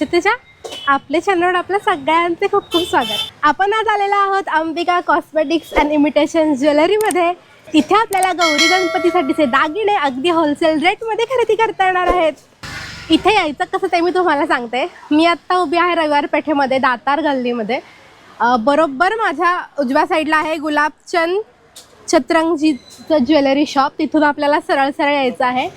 अक्षतेच्या आपले क्षितिजा आपल्या चॅनलवर आपल्या सगळ्यांचे खूप खूप स्वागत. आपण आज आलेलो आहोत अंबिका कॉस्मेटिक्स अँड इमिटेशन ज्वेलरीमध्ये तिथे आपल्याला गौरी गणपतीसाठीचे दागिने अगदी होलसेल रेटमध्ये खरेदी करता येणार आहेत. इथे यायचं कसं ते मी तुम्हाला सांगते. मी आत्ता उभी आहे रविवार पेठेमध्ये दातार गल्लीमध्ये. बरोबर माझ्या उजव्या साईडला आहे गुलाबचंद छत्रंगजीचं ज्वेलरी शॉप तिथून आपल्याला सरळ सरळ यायचं आहे.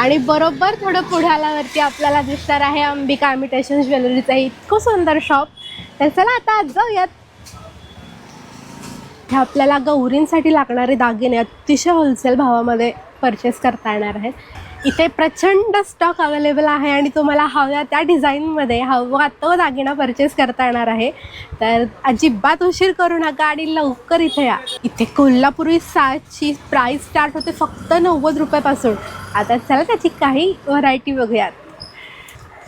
आणि बरोबर थोडं पुढालावरती आपल्याला दिसणार आहे अंबिका इमिटेशन ज्वेलरीचं इतकं सुंदर शॉप तर चला आता आज जाऊयात. हे आपल्याला गौरींसाठी लागणारे दागिने अतिशय होलसेल भावामध्ये परचेस करता येणार आहेत. इथे प्रचंड स्टॉक अवेलेबल आहे आणि तुम्हाला हव्या त्या डिझाईनमध्ये हवा तो दागिना परचेस करता येणार आहे. तर अजिबात उशीर करू नका आणि लवकर इथे या. इथे कोल्हापुरी साजची प्राईस स्टार्ट होते फक्त नव्वद रुपयापासून. आता चला त्याची काही व्हरायटी बघूयात.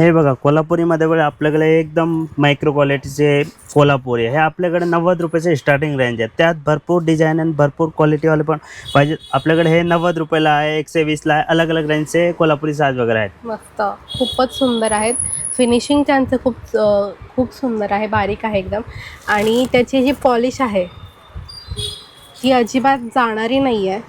हे बघा कोल्हापुरीमध्ये बघा आपल्याकडे एकदम मायक्रो क्वालिटीचे कोल्हापुरी हे आपल्याकडे नव्वद रुपयाचे स्टार्टिंग रेंज आहे. त्यात भरपूर डिझाईन आणि भरपूर क्वालिटीवाले पण पाहिजे. आपल्याकडे हे नव्वद रुपयाला आहे एकशे वीसला आहे अलग अलग रेंजचे कोल्हापुरी साज वगैरे आहेत. मस्त. खूपच सुंदर आहेत. फिनिशिंग त्यांचं खूप खूप सुंदर आहे बारीक आहे एकदम. आणि त्याची जी पॉलिश आहे ती अजिबात जाणारी नाही आहे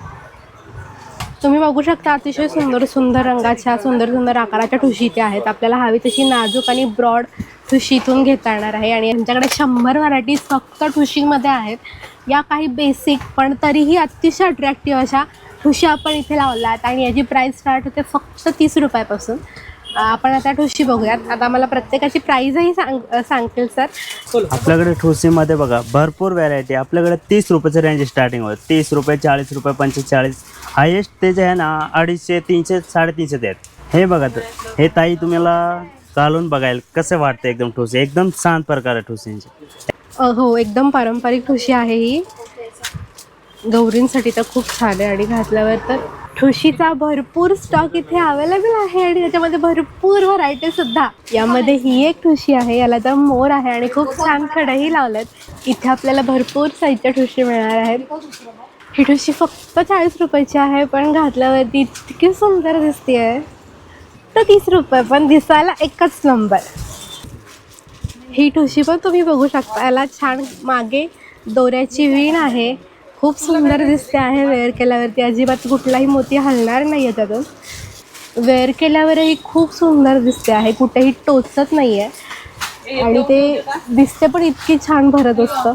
तुम्ही बघू शकता अतिशय सुंदर सुंदर रंगाच्या सुंदर सुंदर आकाराच्या ठुशी त्या आहेत. आपल्याला हवी तशी नाजूक आणि ब्रॉड ठुशीतून घेता येणार आहे. आणि यांच्याकडे शंभर व्हरायटीज फक्त ठुशीमध्ये आहेत. या काही बेसिक पण तरीही अतिशय अट्रॅक्टिव्ह अशा ठुशी आपण इथे लावल्या आहेत. आणि याची प्राईस स्टार्ट होते फक्त तीस रुपयापासून. आपण आता ठुशी बघूयात. आता मला प्रत्येकाची प्राईजही सांग सांगतील सर. आपल्याकडे ठुसीमध्ये बघा भरपूर व्हरायटी आपल्याकडे तीस रुपयाचं रेंज स्टार्टिंग होतं तीस रुपये चाळीस रुपये पंचेचाळीस. हायेस्ट ते जे आहे ना अडीचशे तीनशे साडेतीनशे ते आहेत हे बघा तर हे ताई तुम्हाला घालून बघायला कसं वाटतं एकदम ठुसी एकदम शांत प्रकार आहे ठुसींचे हो एकदम पारंपरिक ठुशी आहे ही. गौरींसाठी तर खूप छान आहे. आणि घातल्यावर तर ठुशीचा भरपूर स्टॉक इथे अवेलेबल आहे आणि त्याच्यामध्ये भरपूर व्हरायटी सुद्धा. यामध्ये ही एक ठुशी आहे याला तर मोर आहे आणि खूप छान खडंही लावलेत. इथे आपल्याला भरपूर साईजच्या ठुशी मिळणार आहेत. ही ठुशी फक्त चाळीस रुपयाची आहे पण घातल्यावरती इतकी सुंदर दिसते आहे तर तीस रुपये पण दिसायला एकच नंबर ही ठुशी पण तुम्ही बघू शकता याला छान मागे दोऱ्याची वीण आहे. खूप सुंदर दिसते आहे वेअर केल्यावरती. अजिबात कुठलाही मोती हलणार नाही आहे त्यातून. वेअर केल्यावरही खूप सुंदर दिसते आहे. कुठेही टोचत नाही आहे आणि ते दिसते पण इतकी छान भरत असतं.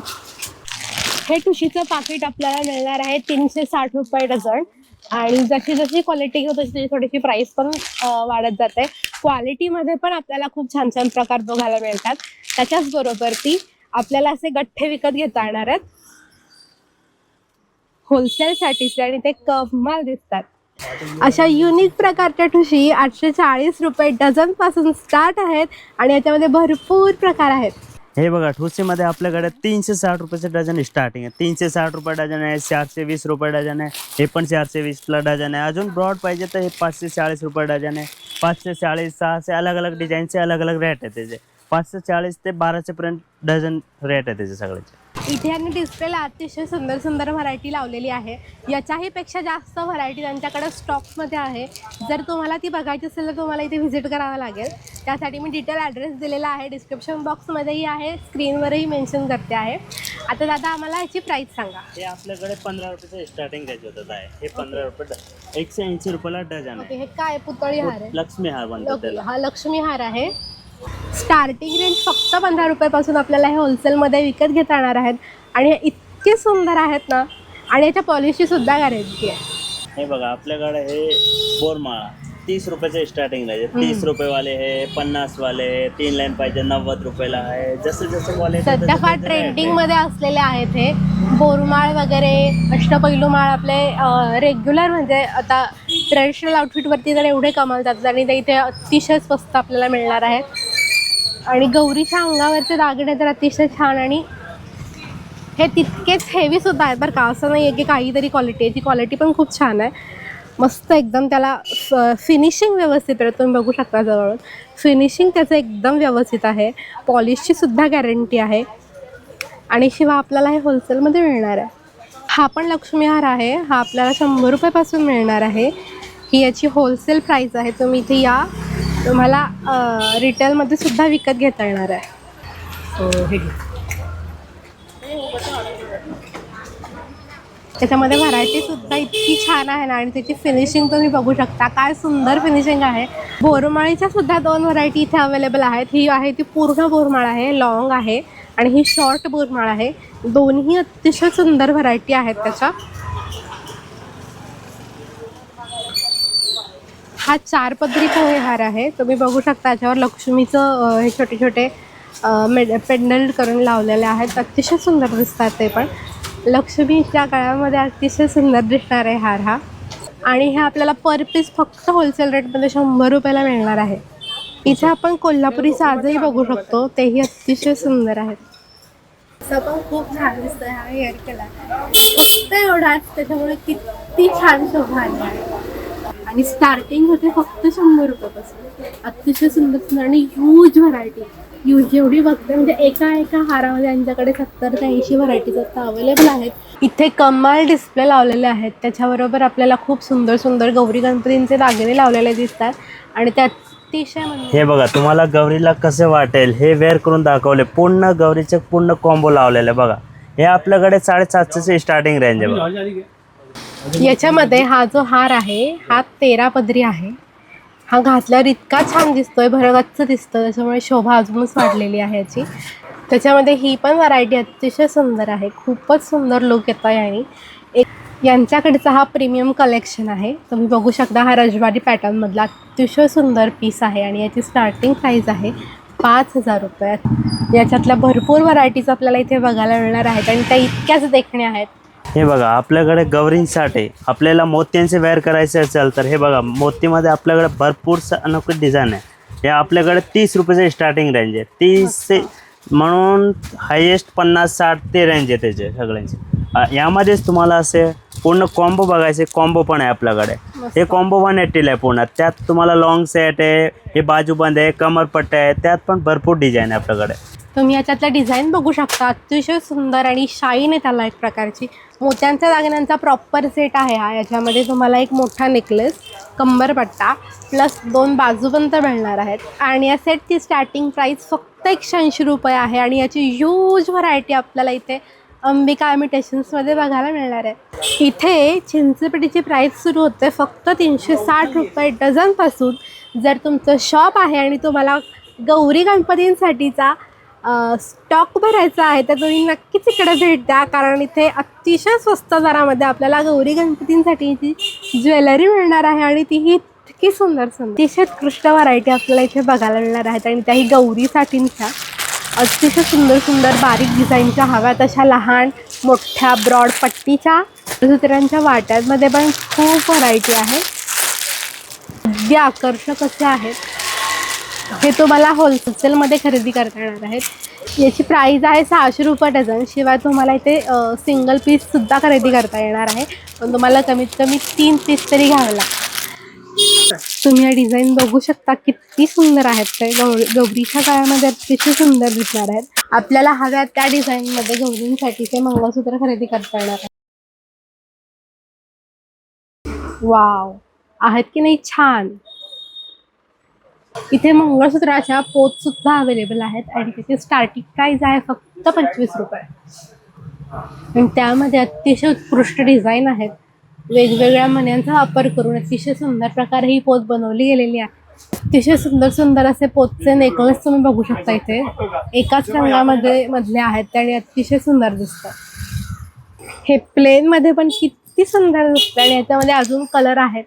हे टुशीचं पाकिट आपल्याला मिळणार आहे तीनशे साठ रुपये डझन. आणि जशी जशी क्वालिटी घेऊ तशी तशी थोडीशी प्राईस पण वाढत जाते. क्वालिटीमध्ये पण आपल्याला खूप छान छान प्रकार बघायला मिळतात. त्याच्याच बरोबर ती आपल्याला असे गठ्ठे विकत घेता येणार आहेत. होलसेलसाठीचे आणि ते कमाल दिसतात. अशा युनिक प्रकारच्या ठुशी आठशे चाळीस रुपये डझनपासून स्टार्ट आहेत आणि याच्यामध्ये भरपूर प्रकार आहेत. हे बघा ठुसीमध्ये आपल्याकडे तीनशे साठ रुपयाचे डझन स्टार्टिंग आहे. तीनशे साठ रुपये डझन आहे चारशे वीस रुपये डझन आहे हे पण चारशे वीसला डझन आहे. अजून ब्रॉड पाहिजे तर हे पाचशे चाळीस रुपये डझन आहे. पाचशे चाळीस सहाशे अलग अलग डिझाईनचे अलग अलग रेट आहे त्याचे. पाचशे चाळीस ते बाराशेपर्यंत डझन रेट आहे त्याचे सगळ्याचे. इथे यांनी डिस्प्लेला अतिशय सुंदर सुंदर व्हरायटी लावलेली आहे. याच्याही पेक्षा जास्त व्हरायटी त्यांच्याकडे स्टॉक्समध्ये आहे. जर तुम्हाला ती बघायची असेल तर तुम्हाला इथे व्हिजिट करावं लागेल. त्यासाठी मी डिटेल ॲड्रेस दिलेला आहे. डिस्क्रिप्शन बॉक्समध्येही आहे. स्क्रीनवरही मेन्शन करते आहे. आता दादा आम्हाला याची प्राईस सांगा. हे आपल्याकडे पंधरा रुपयाचं स्टार्टिंग त्याचे होतात आहे. हे पंधरा रुपये एकशे ऐंशी रुपयाला डझन ओके आहे हे काय पुतळी हार आहे? लक्ष्मी हार म्हणतात ओके, त्याला. हा लक्ष्मी हार आहे. स्टार्टिंग रेंज फक्त पंधरा रुपयापासून आपल्याला हे होलसेलमध्ये विकत घेता येणार आहेत. आणि हे इतके सुंदर आहेत ना आणि याच्या पॉलिशी सुद्धा गॅरंटी आहे. हे बघा आपल्याकडे हे बोरमाळा तीस रुपयाचे स्टार्टिंग आहे तीस रुपये वाले हे पन्नास वाले तीन लाईन पाहिजे नव्वद रुपयाला आहे. जसं जसं क्वालिटी सध्या फार ट्रेंडिंगमध्ये असलेले आहेत हे. बोरमाळ वगैरे अष्टपैलू माळ आपले रेग्युलर म्हणजे आता ट्रेडिशनल आउटफिटवरती तर एवढे कमाल जातात आणि ते इथे अतिशय स्वस्त आपल्याला मिळणार आहेत. आणि गौरीच्या अंगावरचे दागिने तर अतिशय छान आणि हे तितकेच हेवी सुद्धा आहेत बरं का. असं नाही आहे की काहीतरी क्वालिटी आहे. ती क्वालिटी पण खूप छान आहे. मस्त एकदम त्याला फिनिशिंग व्यवस्थित आहे. तुम्ही बघू शकता जवळून. फिनिशिंग त्याचं एकदम व्यवस्थित आहे. पॉलिशची सुद्धा गॅरंटी आहे. आणि शिवाय आपल्याला हे होलसेलमध्ये मिळणार आहे. हा पण लक्ष्मीहार आहे. हा आपल्याला शंभर रुपयापासून मिळणार आहे. ही याची होलसेल प्राईस आहे. तुम्ही इथे या. तुम्हाला रिटेलमध्ये सुद्धा विकत घेता येणार आहे. त्याच्यामध्ये व्हरायटी सुद्धा इतकी छान आहे ना आणि त्याची फिनिशिंग तुम्ही बघू शकता. काय सुंदर फिनिशिंग आहे. बोरमाळीच्या सुद्धा दोन व्हरायटी इथे अवेलेबल आहेत. ही आहे ती पूर्ण बोरमाळ आहे लॉंग आहे आणि ही शॉर्ट बोरमाळ आहे. दोन्ही अतिशय सुंदर व्हरायटी आहेत त्याच्या. हा चार पदरी पोहे हार आहे. तुम्ही बघू शकता याच्यावर लक्ष्मीचं हे छोटे छोटे मेड पेंडल्ट करून लावलेले आहेत. अतिशय सुंदर दिसतात ते पण. लक्ष्मीच्या काळामध्ये अतिशय सुंदर दिसणार आहे हार हा. आणि हे आपल्याला पर पीस फक्त होलसेल रेटमध्ये शंभर रुपयाला मिळणार आहे. इथे आपण कोल्हापुरी साजही बघू शकतो. तेही अतिशय सुंदर आहेत. असं पण खूप छान दिसतंय हा हेअर केला. फक्त एवढाच त्याच्यामुळे किती छान शोभा आली आहे. आणि स्टार्टिंग होते फक्त शंभर रुपयापासून अतिशय सुंदर सुंदर आणि ह्यूज व्हरायटी ह्यूज जेवढी बघते म्हणजे एका एका हारामध्ये यांच्याकडे सत्तर ते ऐंशी व्हरायटीज आता अवेलेबल आहेत. इथे कमाल डिस्प्ले लावलेले आहेत. त्याच्याबरोबर आपल्याला खूप सुंदर सुंदर गौरी गणपतींचे दागिने लावलेले दिसतात. आणि ते अतिशय म्हणजे हे बघा तुम्हाला गौरीला कसे वाटेल हे वेअर करून दाखवले. पूर्ण गौरीचे पूर्ण कॉम्बो लावलेले बघा. हे आपल्याकडे साडेसातशेचे स्टार्टिंग रेंज आहे बघा. याच्यामध्ये हा जो हार आहे हा तेरा पदरी आहे. हा घातल्यावर इतका छान दिसतोय भरगच्च दिसतोय त्याच्यामुळे शोभा अजूनच वाढलेली आहे याची. त्याच्यामध्ये ही पण व्हरायटी अतिशय सुंदर आहे खूपच सुंदर लुक येतो याने एक यांच्याकडचा हा प्रीमियम कलेक्शन आहे. तुम्ही बघू शकता हा रजवाडी पॅटर्नमधला अतिशय सुंदर पीस आहे आणि याची स्टार्टिंग प्राईस आहे पाच हजार रुपये. याच्यातल्या भरपूर व्हरायटीज आपल्याला इथे बघायला मिळणार आहेत आणि त्या इतक्याच देखण्या आहेत. हे बघा आपल्याकडे गौरींसाठी आपल्याला मोत्यांचे वेअर करायचे असेल तर हे बघा मोतीमध्ये आपल्याकडे भरपूर अनोखी डिझाईन आहे. हे आपल्याकडे तीस रुपयाचे स्टार्टिंग रेंज आहे. तीस ते म्हणून हायेस्ट पन्नास साठ ते रेंज आहे त्याचे सगळ्यांचे. यामध्येच तुम्हाला असे पूर्ण कॉम्बो बघायचे कॉम्बो पण आहे आपल्याकडे. हे कॉम्बो वन एट्टीला आहे पूर्ण. त्यात तुम्हाला लॉंग सेट आहे हे बाजूबंद आहे कमरपट्टे आहे त्यात पण भरपूर डिझाईन आहे आपल्याकडे. तुम्ही याच्यातलं डिझाईन बघू शकता. अतिशय सुंदर आणि शाईन आहे त्याला एक प्रकारची. मोत्यांच्या दागिन्यांचा प्रॉपर सेट आहे हा. याच्यामध्ये तुम्हाला एक मोठा नेकलेस कंबरपट्टा प्लस दोन बाजूपंत मिळणार आहेत. आणि या सेटची स्टार्टिंग प्राईस फक्त एकशे ऐंशी रुपये आहे आणि याची ह्यूज व्हरायटी आपल्याला इथे अंबिका इमिटेशन्समध्ये बघायला मिळणार आहे. इथे चिंचपेटीची प्राईस सुरू होते फक्त तीनशे साठ रुपये डझनपासून. जर तुमचं शॉप आहे आणि तुम्हाला गौरी गणपतींसाठीचा स्टॉक भरायचा आहे तर तुम्ही नक्कीच इकडे भेट द्या. कारण इथे अतिशय स्वस्त दरामध्ये आपल्याला गौरी गणपतींसाठीची ज्वेलरी मिळणार आहे आणि तीही इतकी सुंदर सुंदर अतिशय उत्कृष्ट व्हरायटी आपल्याला इथे बघायला मिळणार आहेत. आणि त्याही गौरीसाठीच्या अतिशय सुंदर सुंदर बारीक डिझाईनच्या हव्या तशा लहान मोठ्या ब्रॉड पट्टीच्या सुत्रांच्या वाट्यांमध्ये पण खूप व्हरायटी आहे. अगदी आकर्षक असे आहेत. हे तुम्हाला होलसेलमध्ये खरेदी करता येणार आहेत. याची प्राईज आहे सहाशे रुपये डझन. शिवाय तुम्हाला इथे सिंगल पीससुद्धा खरेदी करता येणार आहे. पण तुम्हाला कमीत कमी तीन पीस तरी घ्यावं लागतं तुम्ही या डिझाईन बघू शकता किती सुंदर आहेत ते. गौरी गौरीच्या काळामध्ये अतिशय सुंदर दिसणार आहेत. आपल्याला हव्या त्या डिझाईनमध्ये गौरींसाठी ते मंगळसूत्र खरेदी करता येणार आहे. वाव! आहेत की नाही छान? इथे मंगळसूत्राच्या पोत सुद्धा अवेलेबल आहेत आणि त्याची स्टार्टिंग प्राइस आहे फक्त पंचवीस रुपये. आणि त्यामध्ये अतिशय उत्कृष्ट डिझाईन आहेत. वेगवेगळ्या मण्यांचा वापर करून अतिशय सुंदर प्रकारे ही पोत बनवली गेलेली आहे. अतिशय सुंदर सुंदर असे पोतचे नेकलेस तुम्ही बघू शकता इथे. एकाच रंगामध्ये मधले आहेत आणि अतिशय सुंदर दिसतात. हे प्लेनमध्ये पण किती सुंदर दिसतं आणि याच्यामध्ये अजून कलर आहेत.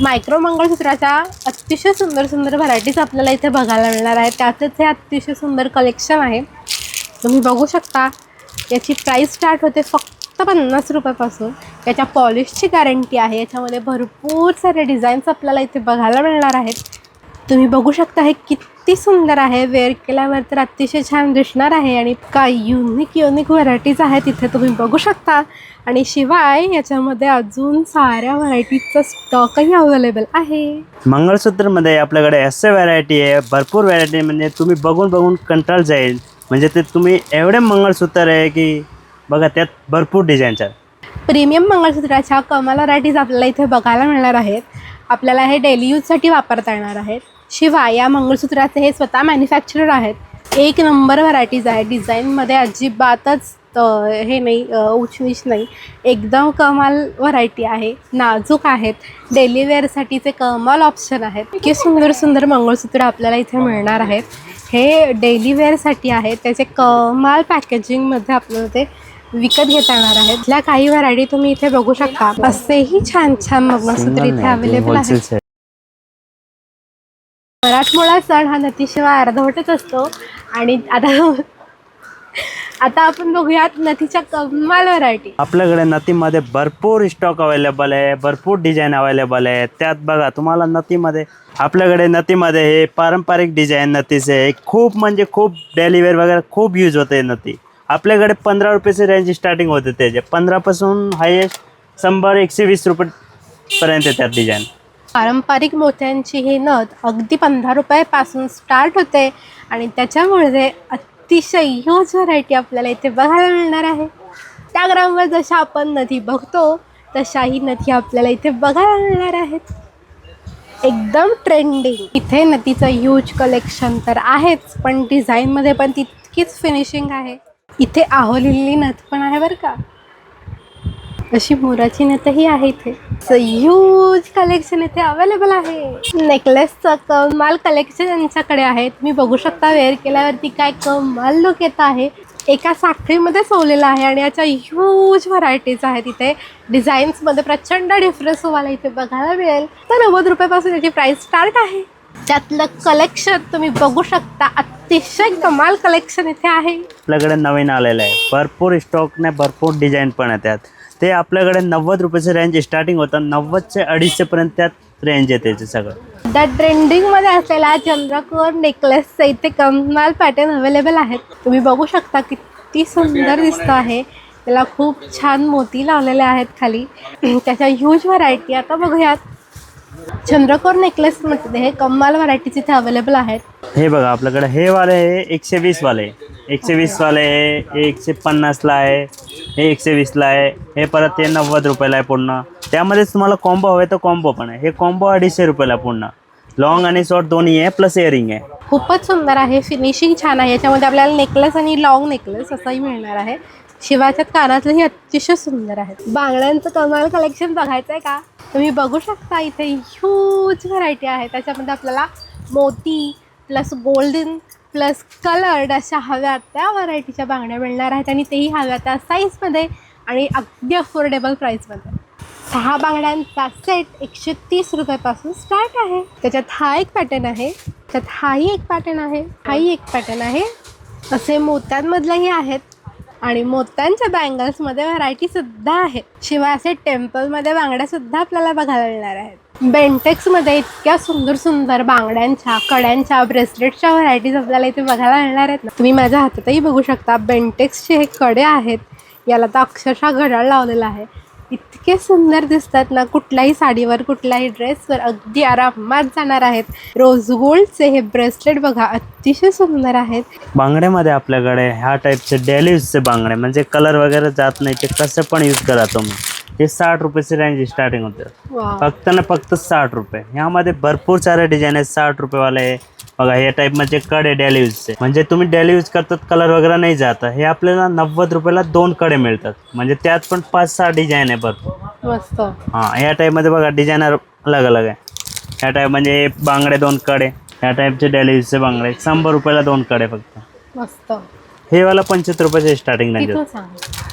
मायक्रो मंगळसूत्राच्या अतिशय सुंदर सुंदर व्हरायटीज आपल्याला इथे बघायला मिळणार आहे त्यातच हे अतिशय सुंदर कलेक्शन आहे. तुम्ही बघू शकता याची प्राईस स्टार्ट होते फक्त पन्नास रुपयापासून. याच्या पॉलिशची गॅरंटी आहे. याच्यामध्ये भरपूर सारे डिझाईन्स आपल्याला इथे बघायला मिळणार आहेत. तुम्ही बघू शकता हे किती सुंदर आहे. वेअर केल्यावर तर अतिशय छान दिसणार आहे आणि काय युनिक युनिक व्हरायटीज आहेत इथे तुम्ही बघू शकता. आणि शिवाय याच्यामध्ये अजून साऱ्या व्हरायटीजचा स्टॉकही अवेलेबल आहे. मंगळसूत्रमध्ये आपल्याकडे असे व्हरायटी आहे भरपूर व्हरायटी म्हणजे तुम्ही बघून बघून कंटाळ जाईल. म्हणजे ते तुम्ही एवढे मंगळसूत्र आहे की बघा त्यात भरपूर डिझाईनच्या प्रीमियम मंगळसूत्राच्या कमाल व्हरायटीज आपल्याला इथे बघायला मिळणार आहेत. आपल्याला हे डेली यूजसाठी वापरता येणार आहेत. शिवाय या मंगळसूत्राचे हे स्वतः मॅन्युफॅक्चरर आहेत. एक नंबर व्हरायटीज आहे. डिझाईनमध्ये अजिबातच हे नाही उचनीच नाही. एकदम कमाल व्हरायटी आहे. नाजूक आहेत. डेली वेअरसाठीचे कमाल ऑप्शन आहेत. इतके सुंदर सुंदर मंगळसूत्र आपल्याला इथे मिळणार आहेत. हे डेली वेअरसाठी आहेत. त्याचे कमाल पॅकेजिंगमध्ये आपल्याला ते विकत घेता येणार आहेत. इथल्या काही व्हरायटी तुम्ही इथे बघू शकता. असेही छान छान मंगळसूत्र इथे अवेलेबल आहेत. मराठमोळा सण हा नथीशिवाय अर्धवटच असतो. आणि आता आता आपण बघूयात नथीच्या कमाल व्हरायटी आपल्याकडे नथीमध्ये भरपूर स्टॉक अवेलेबल आहे भरपूर डिझाईन अवेलेबल आहे. त्यात बघा तुम्हाला नथीमध्ये आपल्याकडे नथीमध्ये हे पारंपरिक डिझाईन नथीचे आहे. खूप म्हणजे खूप डेलिवेअर वगैरे खूप यूज होते नथी. आपल्याकडे पंधरा रुपयाची रेंज स्टार्टिंग होते त्याचे. पंधरापासून हायेस्ट शंभर एकशे वीस रुपयेपर्यंत येतात डिझाईन पारंपरिक मोत्यांची ही नथ अगदी पंधरा रुपयापासून स्टार्ट होते आणि त्याच्यामुळे अतिशय ह्यूज व्हरायटी आपल्याला इथे बघायला मिळणार आहे. त्या जशा आपण नदी बघतो तशाही नदी आपल्याला इथे बघायला मिळणार आहेत. एकदम ट्रेंडिंग इथे नदीचं ह्यूज कलेक्शन तर आहेच पण डिझाईनमध्ये पण तितकीच फिनिशिंग आहे. इथे आहोलेली नथ पण आहे बरं का. अशी मोराची नथही आहे इथे ह्यूज कलेक्शन इथे अवेलेबल आहे. नेकलेसचं कमाल कलेक्शन यांच्याकडे आहे. तुम्ही बघू शकता वेअर केल्यावरती काय कमाल लुक येत आहे. एका साखळीमध्ये सोवलेला आहे आणि याच्या ह्यूज व्हरायटीज आहेत इथे. डिझाईन्समध्ये प्रचंड डिफरन्स तुम्हाला इथे बघायला मिळेल. तर नव्वद रुपयापासून याची प्राईस स्टार्ट आहे. त्यातलं कलेक्शन तुम्ही बघू शकता. अतिशय कमाल कलेक्शन इथे आहे. आपल्याकडे नवीन आलेलं आहे. भरपूर स्टॉकने भरपूर डिझाईन पण आहे त्यात ते आपल्याकडे नव्वद रुपयाचं रेंज स्टार्टिंग होतं नव्वदचे अडीचशेपर्यंत त्यात रेंज आहे त्याचे सगळं. त्या ट्रेंडिंगमध्ये असलेला चंद्रकोर नेकलेसचे इथे कमाल पॅटर्न अवेलेबल आहेत. तुम्ही बघू शकता किती सुंदर दिसत आहे. त्याला खूप छान मोती लावलेले आहेत खाली. त्याच्या ह्यूज व्हरायटी आता बघूयात. चंद्रकोर नेकलेसमध्ये हे कमाल व्हरायटीज इथे अवेलेबल आहेत. हे बघा आपल्याकडे हे वाले हे एकशे वीस वाले. एकशे वीसवाले आहे हे एकशे पन्नासला आहे हे एकशे वीसला आहे हे परत हे नव्वद रुपयाला आहे पूर्ण. त्यामध्येच तुम्हाला कॉम्बो हवे तर कॉम्बो पण आहे. हे कॉम्बो अडीचशे रुपयाला पूर्ण. लॉंग आणि शॉर्ट दोन्ही आहे प्लस इयरिंग आहे. खूपच सुंदर आहे फिनिशिंग छान आहे. याच्यामध्ये आपल्याला नेकलेस आणि लॉंग नेकलेस असंही मिळणार आहे. शिवाच्यात कानातलंही अतिशय सुंदर आहे बांगड्यांचं कमाल कलेक्शन बघायचं आहे का? तुम्ही बघू शकता इथे ह्यूज व्हरायटी आहे. त्याच्यामध्ये आपल्याला मोती प्लस गोल्डन प्लस कलर्ड अशा हव्या त्या व्हरायटीच्या बांगड्या मिळणार आहेत आणि तेही हव्या त्या साईजमध्ये आणि अगदी अफोर्डेबल प्राईसमध्ये सहा बांगड्यांचा सेट एकशे तीस रुपयापासून स्टार्ट आहे. त्याच्यात हा एक पॅटर्न आहे त्यात हाही एक पॅटर्न आहे हाही एक पॅटर्न आहे. असे मोत्यांमधलेही आहेत आणि मोत्यांच्या बँगल्समध्ये व्हरायटीसुद्धा आहेत. शिवाय असे टेम्पलमध्ये बांगड्या सुद्धा आपल्याला बघायला मिळणार आहेत. बेंटेक्समध्ये इतक्या सुंदर सुंदर बांगड्यांच्या कड्यांच्या ब्रेसलेटच्या व्हरायटीज आपल्याला इथे बघायला मिळणार आहेत ना. तुम्ही माझ्या हातातही बघू शकता. बेंटेक्सचे हे कडे आहेत. याला तर अक्षरशः घड्याळ लावलेलं आहे. इतके सुंदर दिसतात ना. कुठल्याही साडीवर कुठल्याही ड्रेसवर अगदी आरामात जाणार आहेत. रोज गोल्डचे हे ब्रेसलेट बघा अतिशय सुंदर आहेत. बांगड्यामध्ये आपल्याकडे ह्या टाईपचे डेली यूजचे बांगडे म्हणजे कलर वगैरे जात नाही ते कसं पण यूज करा तुम्ही. हे साठ रुपयाची रेंज स्टार्टिंग होते. फक्त ना फक्त साठ रुपये. ह्यामध्ये भरपूर सारे डिझाईन आहेत. साठ रुपयेवाले बघा हे टाईप म्हणजे कडे डेली यूजचे म्हणजे तुम्ही डेली यूज करतात कलर वगैरे नाही जात. हे आपल्याला नव्वद रुपयाला दोन कडे मिळतात. म्हणजे त्यात पण पाच सहा डिझाईन आहे भरपूर. हां या टाईपमध्ये बघा डिझायनर अलग अलग आहे. ह्या टाईप म्हणजे बांगडे दोन कडे. ह्या टाईपचे डेली यूजचे बांगडे. शंभर रुपयाला दोन कडे फक्त. मस्त. हे वाला पंच्याहत्तर रुपयाचे स्टार्टिंग सांग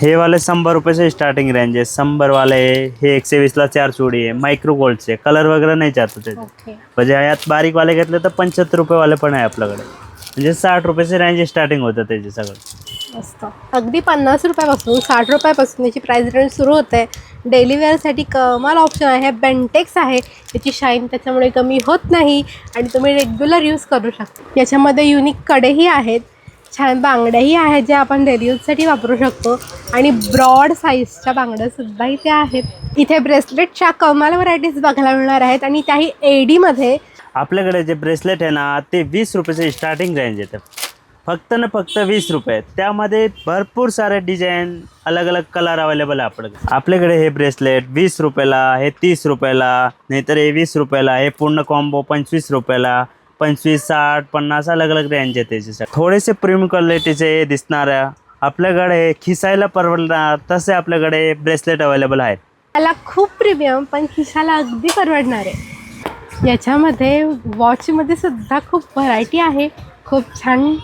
हे वाले शंभर रुपयाचे स्टार्टिंग रेंज आहे शंभर वाले हे एकशे वीसला चार चोडी आहे मायक्रो गोल्डचे कलर वगैरे नाही जात त्याचे म्हणजे यात बारीक वाले घेतले तर पंच्याहत्तर रुपयेवाले पण आहे आपल्याकडे म्हणजे साठ रुपयाचे रेंज स्टार्टिंग होतं त्याचे सगळं मस्त। अगदी पन्नास रुपयापासून साठ रुपयापासून याची प्राईस रेंज सुरू होते डेली वेअरसाठी कमाल ऑप्शन आहे. बेंटेक्स आहे. याची शाईन त्याच्यामुळे कमी होत नाही. आणि तुम्ही रेग्युलर यूज करू शकता. याच्यामध्ये युनिक कडेही आहेत. छान बांगड्याही आहेत ज्या आपण डेली यूजसाठी वापरू शकतो. आणि ब्रॉड साईजच्या बांगड्यासुद्धा इथे आहेत. इथे ब्रेसलेटच्या कमाल व्हरायटीज बघायला मिळणार आहेत. आणि त्याही एडीमध्ये आपल्याकडे जे ब्रेसलेट आहे ना ते वीस रुपयाचे स्टार्टिंग रेंज येते. फक्त ना फक्त वीस रुपये. त्यामध्ये भरपूर सारे डिझाईन अलग अलग कलर अवेलेबल आहे आपल्याकडे. आपल्याकडे हे ब्रेसलेट वीस रुपयाला हे तीस रुपयाला नाहीतर हे वीस रुपयाला हे पूर्ण कॉम्बो पंचवीस रुपयाला. पंचवीस साठ पन्नास अलग अलग रेंज आहे त्याचे थोडेसे प्रीमियम क्वालिटीचे दिसणाऱ्या आपल्याकडे खिसायला परवडणार तसे आपल्याकडे ब्रेसलेट अवेलेबल आहेत. मला खूप प्रीमियम पण खिशाला अगदी परवडणार आहे. याच्यामध्ये वॉचमध्ये सुद्धा खूप व्हरायटी आहे. खूप छान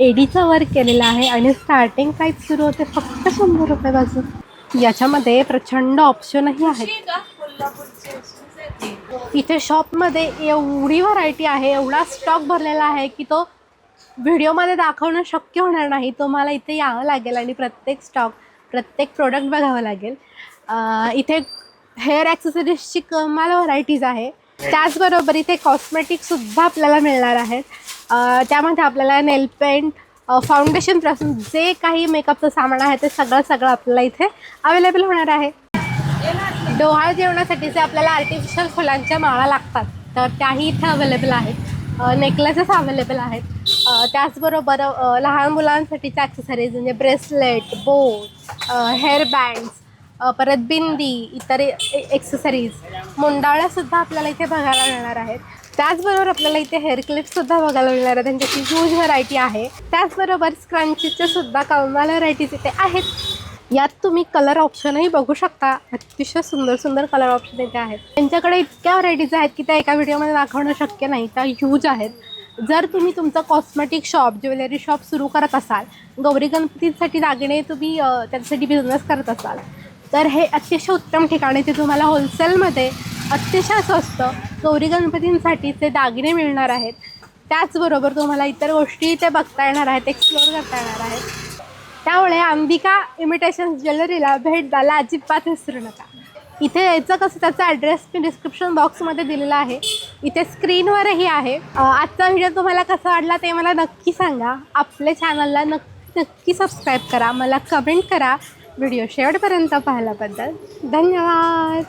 एडीचं वर्क केलेलं आहे आणि स्टार्टिंग प्राईस सुरू होते फक्त शंभर रुपयापासून याच्यामध्ये प्रचंड ऑप्शनही आहेत. इथे शॉपमध्ये एवढी व्हरायटी आहे एवढा स्टॉक भरलेला आहे की तो व्हिडिओमध्ये दाखवणं शक्य होणार नाही. तुम्हाला इथे यावं लागेल आणि प्रत्येक स्टॉक प्रत्येक प्रोडक्ट बघावं लागेल. इथे हेअर ॲक्सेसरीजची कमाल व्हरायटीज आहे. त्याचबरोबर इथे कॉस्मेटिकसुद्धा आपल्याला मिळणार आहेत. त्यामध्ये आपल्याला नेल पेंट फाउंडेशनपासून जे काही मेकअपचं सामान आहे ते सगळं सगळं आपल्याला इथे अवेलेबल होणार आहे. डोहाळ जेवणासाठी जे आपल्याला आर्टिफिशियल फुलांच्या माळा लागतात तर त्याही इथे अवेलेबल आहेत. नेकलेसेस अवेलेबल आहेत. त्याचबरोबर लहान मुलांसाठीच्या ॲक्सेसरीज म्हणजे ब्रेसलेट बो हेअर बँड्स परत बिंदी इतर एक्सेसरीज मुंडाळ्यासुद्धा आपल्याला इथे बघायला मिळणार आहेत. त्याचबरोबर आपल्याला इथे हेअर क्लिप्ससुद्धा बघायला मिळणार आहेत. त्यांच्याची ह्यूज व्हरायटी आहे. त्याचबरोबर स्क्रंचीचे सुद्धा कमाल व्हरायटीज इथे आहेत. यात तुम्ही कलर ऑप्शनही बघू शकता. अतिशय सुंदर सुंदर कलर ऑप्शन इथे आहेत. त्यांच्याकडे इतक्या व्हरायटीज आहेत की त्या एका व्हिडिओमध्ये दाखवणं शक्य नाही. त्या ह्यूज आहेत. जर तुम्ही तुमचं कॉस्मेटिक शॉप ज्वेलरी शॉप सुरू करत असाल गौरी गणपतीसाठी दागिने तुम्ही अ, बिझनेस करत असाल तर हे अतिशय उत्तम ठिकाण आहे. ते तुम्हाला होलसेलमध्ये अतिशय स्वस्त गौरी गणपतींसाठीचे दागिने मिळणार आहेत त्याचबरोबर तुम्हाला इतर गोष्टी इथे बघता येणार आहेत एक्सप्लोअर करता येणार आहेत. त्यामुळे अंबिका इमिटेशन ज्वेलरीला भेट द्यायला अजिबात विसरू नका. इथे यायचं कसं त्याचा ॲड्रेस मी डिस्क्रिप्शन बॉक्समध्ये दिलेला आहे. इथे स्क्रीनवरही आहे. आजचा व्हिडिओ तुम्हाला कसा वाटला ते मला नक्की सांगा. आपल्या चॅनलला नक्की नक्की सबस्क्राईब करा. मला कमेंट करा. व्हिडिओ शेवटपर्यंत पाहिल्याबद्दल धन्यवाद.